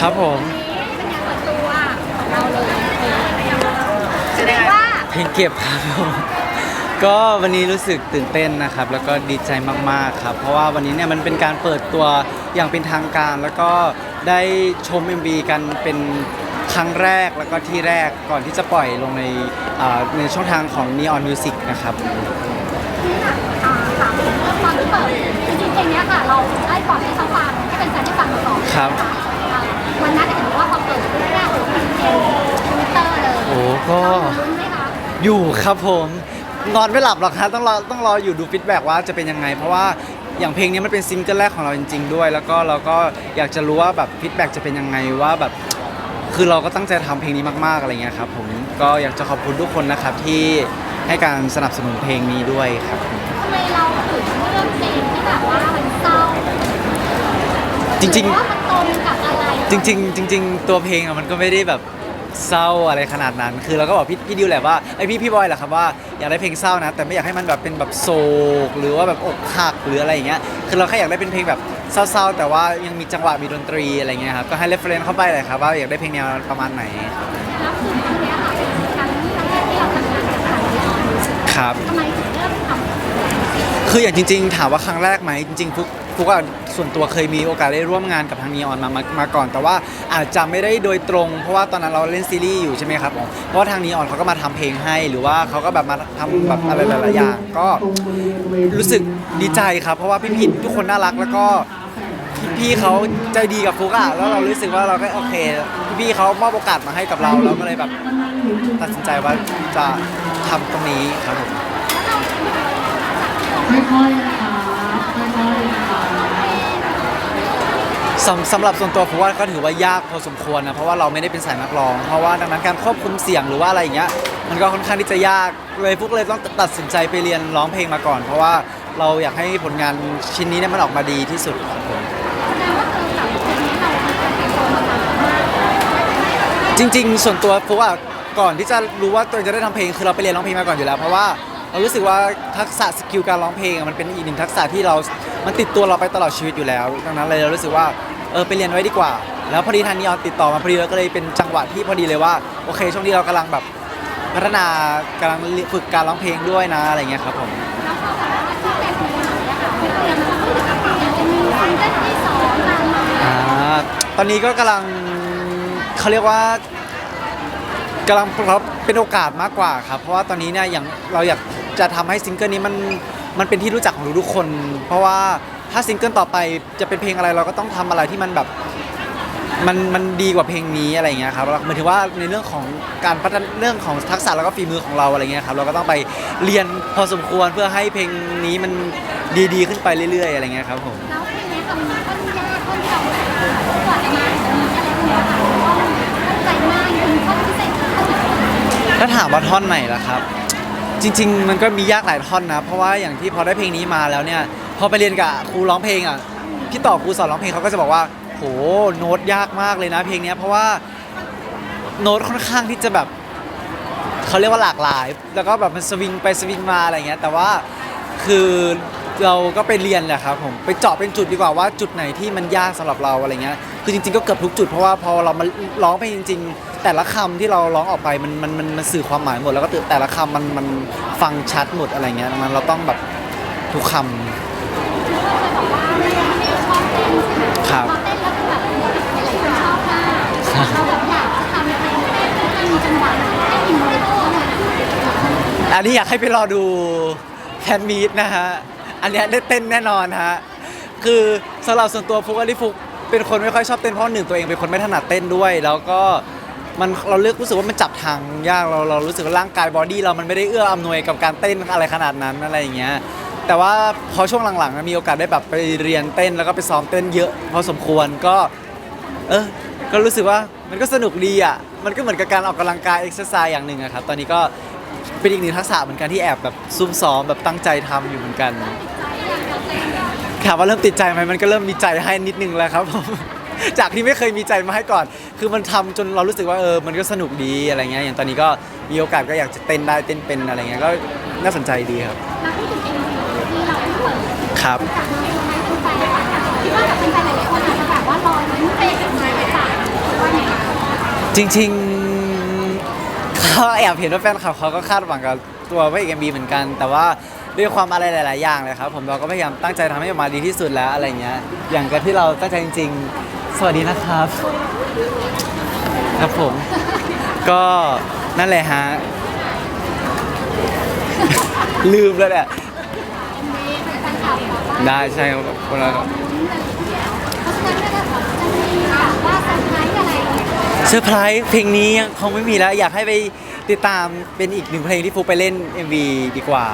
ครับผมเป็นงานเปิดตัวของเราเลยแสดงว่าเพลงเก็บครับผมก็วันนี้รู้สึกตื่นเต้นนะครับ แล้วก็ดีใจมากๆครับ เพราะว่าวันนี้เนี่ยมันเป็นการเปิดตัวอย่างเป็นทางการ แล้วก็ได้ชม MV กันเป็นครั้งแรกแล้วก็ที่แรกก่อนที่จะปล่อยลงในอ่าในช่องทางของ Neon Music นะครับที่ค่ะอ่าถามถึงเรื่องตอนที่เปิดจริงๆเพลงเนี้ยค่ะ เราได้ปล่อยให้เขา อ้ก็เราลุ้นไหมคะอยู่ครับผมนอนไม่หลับหรอกครับต้องรอต้องรออยู่ดูฟีดแบ็กว่าจะเป็นยังไง เพราะว่าอย่างเพลงนี้มันเป็นซิงเกิลแรกของเราจริง ๆ ด้วย แล้วก็เราก็อยากจะรู้ว่าแบบฟีดแบ็กจะเป็นยังไงว่าแบบคือเราก็ตั้งใจทำเพลงนี้มากๆอะไรเงี้ยครับผมก็อยากจะขอบคุณทุกคนนะครับที่ให้การสนับสนุนเพลงนี้ด้วยครับผมทำไมเราถึงเลือกเพลงที่แบบว่ามันเศร้าจริงหอว่ามันตรงกับอะไรๆจริง ๆ จริง ๆ ตัวเพลงอะมันก็ไม่ได้แบบ เศร้าอะไรขนาดนั้น คือเราก็บอกพี่พี่ดิวแหละว่าไอยพี่พี่บอยแหละครับว่าอยากได้เพลงเศร้านะ แต่ไม่อยากให้มันแบบเป็นแบบโศกหรือว่าแบบอกหักหรืออะไรอย่างเงี้ย คือเราแค่อยากได้เป็นเพลงแบบเศร้าๆ แต่ว่ายังมีจังหวะมีดนตรีอะไรเงี้ยครับ ก็ให้เรฟเฟรนเข้าไปเลยครับว่าอยากได้เพลงแนวประมาณไหน แล้วคือเพลงเนี้ยค่ะเป็นครั้งที่แรกที่เราทำงานกับทางนี้ครับ ทำไมถึงเลือกทำ คืออย่างจริง ๆ ถามว่าครั้งแรกไหมจริงๆฟุก ฟุกอะส่วนตัวเคยมีโอกาสได้ร่วมงานกับทางนีออนมามามาก่อน แต่ว่าอาจจะไม่ได้โดยตรง เพราะว่าตอนนั้นเราเล่นซีรีส์อยู่ใช่ไหมครับผมเพราะว่าทางนีออนเขาก็มาทำเพลงให้ หรือว่าเขาก็แบบมาทำแบบอะไรหลายๆอย่าง ก็รู้สึกดีใจครับ เพราะว่าพี่ๆทุกคนน่ารักแล้วก็ พี่เขาใจดีกับฟุกอะแล้วเรารู้สึกว่าเราก็โอเค พี่เขามอบโอกาสมาให้กับเรา เราก็เลยแบบตัดสินใจว่าจะทำตรงนี้ครับผม ค่อยๆนะคะค่อยๆนะคะ สำสำหรับส่วนตัวผมว่าก็ถือว่ายากพอสมควรนะเพราะว่าเราไม่ได้เป็นสายนักร้อง เพราะว่าดังนั้นการควบคุมเสียงหรือว่าอะไรอย่างเงี้ยมันก็ค่อนข้างที่จะยากเลยพวกเลยต้องตัดสินใจไปเรียนร้องเพลงมาก่อน เพราะว่าเราอยากให้ผลงานชิ้นนี้เนี่ยมันออกมาดีที่สุดครับผมจริง ๆ ส่วนตัวผมว่าก่อนที่จะรู้ว่าตัวเองจะได้ทำเพลงคือเราไปเรียนร้องเพลงมาก่อนอยู่แล้ว เพราะว่าเรารู้สึกว่าทักษะสกิลการร้องเพลงอะมันเป็นอีกหนึ่งทักษะที่เรา มันติดตัวเราไปตลอดชีวิตอยู่แล้ว ดังนั้นเลยเรารู้สึกว่า เออไปเรียนไว้ดีกว่า แล้วพอดีทางนีออนติดต่อมาพอดีเราก็เลยเป็นจังหวะที่พอดีเลยว่าโอเค ช่วงนี้เรากำลังแบบพัฒนากำลังฝึกการร้องเพลงด้วยนะอะไรเงี้ยครับผมตองตามมาอ่าตอนนี้ก็กำลังเขาเรียกว่ากำลังรับเป็นโอกาสมากกว่าครับเพราะว่าตอนนี้เนี่ยอย่างเราอยากจะทำให้ซิงเกิลนี้มันมันเป็นที่รู้จักของทุกๆคน เพราะว่า ถ้าซิงเกิลต่อไปจะเป็นเพลงอะไรเราก็ต้องทำอะไรที่มันแบบมันมันดีกว่าเพลงนี้อะไรอย่างเงี้ยครับหมายถึงว่าในเรื่องของการพัฒนาเรื่องของทักษะแล้วก็ฝีมือของเราอะไรเงี้ยครับเราก็ต้องไปเรียนพอสมควรเพื่อให้เพลงนี้มันดีๆ ขึ้นไปเรื่อยๆอะไรเงี้ยครับผม แล้วเพลงนี้ทำค่อนยากค่อนที่เราแบบกว่าจะมาถึงตรงนี้อะไรพวกเนี้ยค่ะเพราะว่ามันตั้งใจมากเป็นข้อพิเศษข้อไหนถ้าถามว่าท่อนไหนล่ะครับ จริง ๆ มันก็มียากหลายท่อนนะ เพราะว่าอย่างที่พอได้เพลงนี้มาแล้วเนี่ย พอไปเรียนกับครูร้องเพลงอะพี่ต่อครูสอนร้องเพลงเขาก็จะบอกว่าโหโน้ตยากมากเลยนะ เพลงนี้เพราะว่าโน้ตค่อนข้างที่จะแบบเขาเรียกว่าหลากหลาย แล้วก็แบบมันสวิงไปสวิงมาอะไรเงี้ยแต่ว่าคือเราก็ไปเรียนแหละครับผมไปเจาะเป็นจุดดีกว่าว่าจุดไหนที่มันยากสำหรับเราอะไรเงี้ยคือจริงๆก็เกือบทุกจุดเพราะว่าพอเรามาร้องไปจริง ๆ แต่ละคำที่เราร้องออกไปมันมันมันสื่อความหมายหมดแล้วก็แต่ละคำมันมันฟังชัดหมดอะไรเงี้ยดันั้นเราต้องแบบทุกคำ บอกว่าไม่ไม่ชอบเต้นใช่ไหม ครับ พอเต้นแล้วคือแบบหลายๆคนชอบมากเราแบบอยากจะทำเพลงเต้นให้มีจังหวะให้มีโมเดลหน่อยอันนี้อยากให้ไปรอดูแฟนมีดนะฮะ อันเนี้ยได้เต้นแน่นอนฮะ คือสำหรับส่วนตัวฟุกอันนี้ฟุกเป็นคนไม่ค่อยชอบเต้นเพราะหนึ่งตัวเองเป็นคนไม่ถนัดเต้นด้วย แล้วก็มันเราเลือกรู้สึกว่ามันจับทางยากเราเรารู้สึกว่าร่างกายบอดี้เรามันไม่ได้เอื้ออำนวยกับการเต้นอะไรขนาดนั้นอะไรอย่างเงี้ย แต่ว่าพอช่วงหลังๆมีโอกาสได้แบบไปเรียนเต้นแล้วก็ไปซ้อมเต้นเยอะพอสมควรก็ เออก็รู้สึกว่ามันก็สนุกดีอะมันก็เหมือนกับการออกกำลังกายเอ็กซ์ไซส์อย่างหนึ่งอะครับตอนนี้ก็เป็นอีกหนึ่งทักษะเหมือนกันที่แอบแบบซุ่มซ้อมแบบตั้งใจทำอยู่เหมือนกันถามว่าเริ่มติดใจไหมมันก็เริ่มมีใจให้นิดนึงแล้วครับผมจากที่ไม่เคยมีใจมาให้ก่อน คือมันทำจนเรารู้สึกว่าเออ มันก็สนุกดีอะไรเงี้ย อย่างตอนนี้ก็มีโอกาสก็อยากจะเต้นได้เต้นเป็นอะไรเงี้ย ก็น่าสนใจดีครับแล้วพูดถึง MV ครับจากมาเป็นแฟนๆคิดว่าแบบเป็นแฟนหลายๆเพลงจาแอบเห็นว่าแฟนคลับเขาก็คาดหวังกับตัวพระเอกเอ็มบีเหมือนกัน แต่ว่าด้วยความอะไรหลาย ๆ อย่างเลยครับ ผมเราก็พยายามตั้งใจทำให้ออกมาดีที่สุดแล้วอะไรเงี้ย อย่างกับที่เราตั้งใจจริง ๆ สวัสดีนะครับ ครับผม ก็นั่นแหละฮะลืมแล้วแหละ มีแฟนคลับบอกว่า ได้ใช่ครับคนละลุ้นเลยทีเดียวเพราะฉะนั้นก็จะแบบจะมีแบบว่าเซอร์ไพรส์อะไรเซอร์ไพรส์เพลงนี้ยังคงไม่มีแล้ว อยากให้ไปติดตามเป็นอีกหนึ่งเพลงที่ฟุกไปเล่น MV ดีกว่า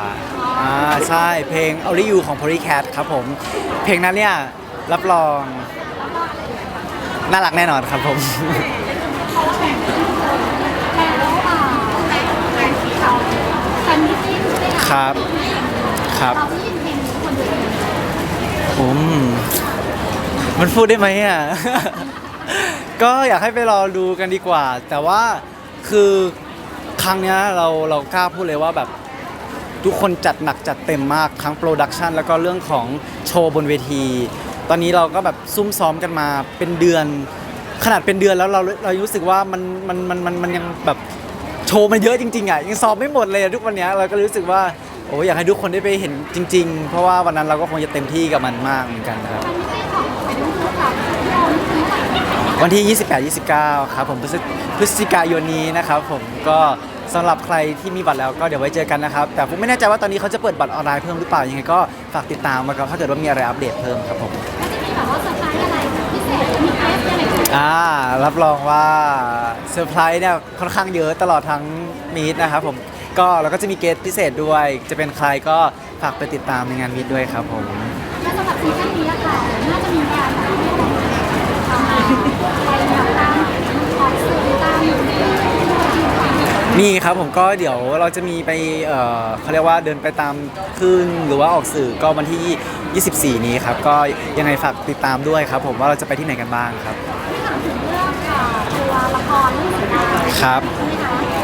อ่าใช่เพลง Only You ของ Polycat ครับผม เพลงนั้นเนี่ยรับรอง น่ารักแน่นอนครับผมแล้วอ่าแฟนแฟนที่เขาแฟนมิตติ้งใช่ไหมคะครับ ครับ เราได้ยินเพลงนี้คนเดียว ผมมันพูดได้ไหมอะ ก็อยากให้ไปรอดูกันดีกว่า แต่ว่าคือครั้งเนี้ยเราเรากล้าพูดเลยว่าแบบทุกคนจัดหนักจัดเต็มมากทั้งโปรดักชันแล้วก็เรื่องของโชว์บนเวที ตอนนี้เราก็แบบซุ่มซ้อมกันมาเป็นเดือน ขนาดเป็นเดือนแล้วเราเรารู้สึกว่ามันมันมันมันมันยังแบบโชว์มันเยอะจริงๆอะยังซ้อมไม่หมดเลยอะทุกวันเนี้ยเราก็รู้สึกว่า อ้อยากให้ทุกคนได้ไปเห็นจริง ๆ เพราะว่าวันนั้นเราก็คงจะเต็มที่กับมันมากเหมือนกันครับแฟนมิตติ้งของเป็นลูกกับเราคือเท่าไหร่วันที่ 28 29 ครับผมพฤศพฤศจิกายนนี้นะครับผมก็สำหรับใครที่มีบัตรแล้วก็เดี๋ยวไว้เจอกันนะครับ แต่ผมไม่แน่ใจว่าตอนนี้เขาจะเปิดบัตรออนไลน์เพิ่มหรือเปล่ายังไงก็ฝากติดตามมาครับถ้าเกิดว่ามีอะไรอัปเดตเพิ่มครับผมแล้วจะมีแบบว่าเซอร์ไพรส์อะไรพิเศษมีเกสอะไรไหมอ่ารับรองว่าเซอร์ไพรส์เนี่ยค่อนข้างเยอะตลอดทั้งมีดนะครับผม ก็เราก็จะมีเกสพิเศษด้วย จะเป็นใครก็ฝากไปติดตามในงานมีดด้วยครับผมแล้วสำหรับซีซั่นนี้อะค่ะน่าจะมีการแบบอ่าไปแบบตามออกสื่อตามมีครับผมก็เดี๋ยวเราจะมีไปเอ่อเขาเรียกว่าเดินไปตามคลื่นหรือว่าออกสื่อก็วันที่ 24 นี้ครับ ก็ยังไงฝากติดตามด้วยครับ ผมว่าเราจะไปที่ไหนกันบ้างครับ ที่ถามถึงเรื่องอ่าตัวละครเรื่องสีดาครับ ใช่ไหมคะที่กำลังจะ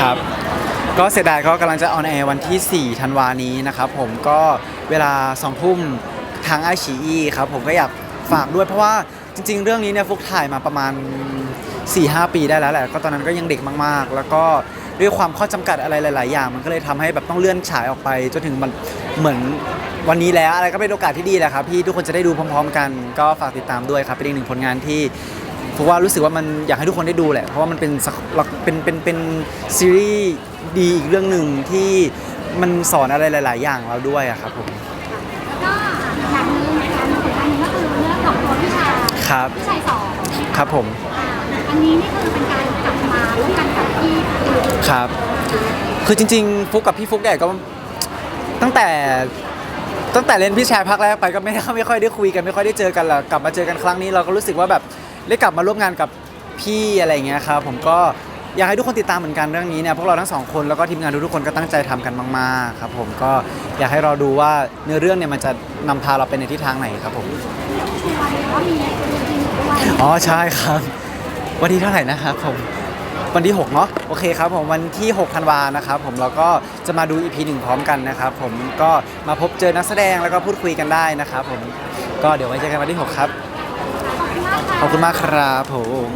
ครับ ก็เสียดายก็กำลังจะออนแอร์วันที่ 4 ธันวานี้นะครับผมก็เวลา2ทุ่มทางไอชีอีครับผมก็อยากฝากด้วยเพราะว่าจริง ๆ เรื่องนี้เนี่ยฟุกถ่ายมาประมาณ 4-5 ปีได้แล้วแหละ ก็ตอนนั้นก็ยังเด็กมากๆ แล้วก็ด้วยความข้อจำกัดอะไรหลาย ๆ อย่าง มันก็เลยทำให้แบบต้องเลื่อนฉายออกไป จนถึงมันเหมือนวันนี้แล้วอะไรก็เป็นโอกาสที่ดีแหละครับที่ทุกคนจะได้ดูพร้อม ๆ กัน ก็ฝากติดตามด้วยครับเป็นอีกหนึ่งผลงานที่ ผมว่ารู้สึกว่ามันอยากให้ทุกคนได้ดูแหละ เพราะว่ามันเป็นสักเป็นเป็นเป็นซีรีส์ดีอีกเรื่องหนึ่งที่มันสอนอะไรหลาย ๆ อย่างเราด้วยอะครับผมแล้วก็อย่างหนึ่งการผลงานหนึงก็คือเรื่องของตัวพี่ชายครับพี่ชายสองครับผมอ่าอันนี้นี่คือเป็นการกลับมาร่วมกันกับพี่ครับ คือจริง ๆ ฟุกกับพี่ฟุกเนี่ยก็ตั้งแต่ตั้งแต่เล่นพี่แชร์พักแรกไปก็ไม่ไม่ค่อยได้คุยกันไม่ค่อยได้เจอกันหรอกกลับมาเจอกันครั้งนี้เราก็รู้สึกว่าแบบ ได้กลับมาร่วมงานกับพี่อะไรอย่างเงี้ยครับผมก็อยากให้ทุกคนติดตามเหมือนกันเรื่องนี้เนี่ยพวกเราทั้งสองคนแล้วก็ทีมงานทุกๆคนก็ตั้งใจทำกันมากๆครับผมก็อยากให้เราดูว่าเนื้อเรื่องเนี่ยมันจะนำพาเราไปในทิศทางไหนครับผมอ๋อใช่ครับ วันที่เท่าไหร่นะครับผมวันที่ 6 เนาะโอเคครับผมวันที่6ธันวานะครับผมเราก็จะมาดู EP 1พร้อมกันนะครับผมก็มาพบเจอนักแสดงแล้วก็พูดคุยกันได้นะครับผมก็เดี๋ยวไว้เจอกันวันที่ 6 ครับ ขอบคุณมากครับผม